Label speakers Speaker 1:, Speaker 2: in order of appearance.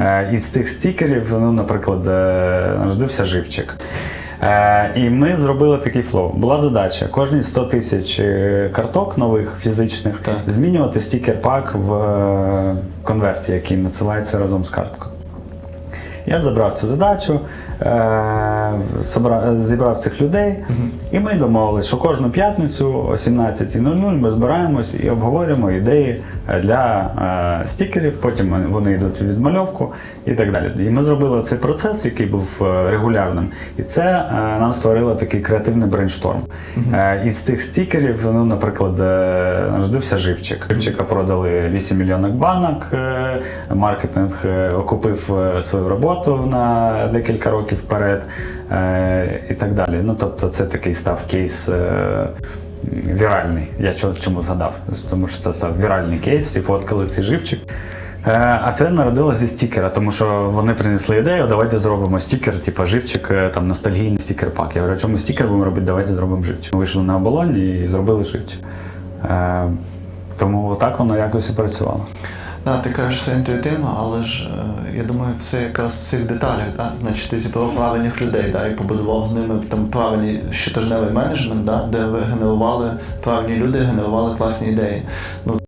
Speaker 1: Е, Із цих стікерів, ну, наприклад, е, народився живчик. Е, І ми зробили такий флоу. Була задача кожні 100 тисяч е, карток нових фізичних
Speaker 2: Так.
Speaker 1: змінювати стікер-пак в конверті, який надсилається разом з карткою. Я забрав цю задачу, е, зібрав цих людей, і ми домовились, що кожну п'ятницю о 17.00 ми збираємось і обговорюємо ідеї е, для е, стікерів. Потім вони- йдуть у відмальовку і так далі. І ми зробили цей процес, який був е, регулярним. І це е, нам створило такий креативний брейншторм. Е, Із цих стікерів, ну, наприклад, народився живчик. Живчика продали 8 мільйонок банок. е, Маркетинг е, окупив свою роботу на декілька років вперед і так далі. Ну, тобто, це такий став кейс. е, Віральний. Я чому згадав? Тому що це став віральний кейс, всі фоткали цей живчик. Е, А це народилося зі стікера, тому що вони принесли ідею, давайте зробимо стікер, типу живчик, е, там ностальгійний стікер-пак. Я говорю, чому стікер будемо робити, давайте зробимо живчик. Ми вийшли на оболонь і зробили живчик. Е, Тому так воно якось і працювало.
Speaker 2: Да, ти кажеш все інтуїтивно, але ж е, я думаю, все якраз в цих деталях. Да? Значить, ти зібрав правильних людей да? і побудував з ними там правильний щотижневий менеджмент, да? де ви генерували правильні люди, генерували класні ідеї. Ну,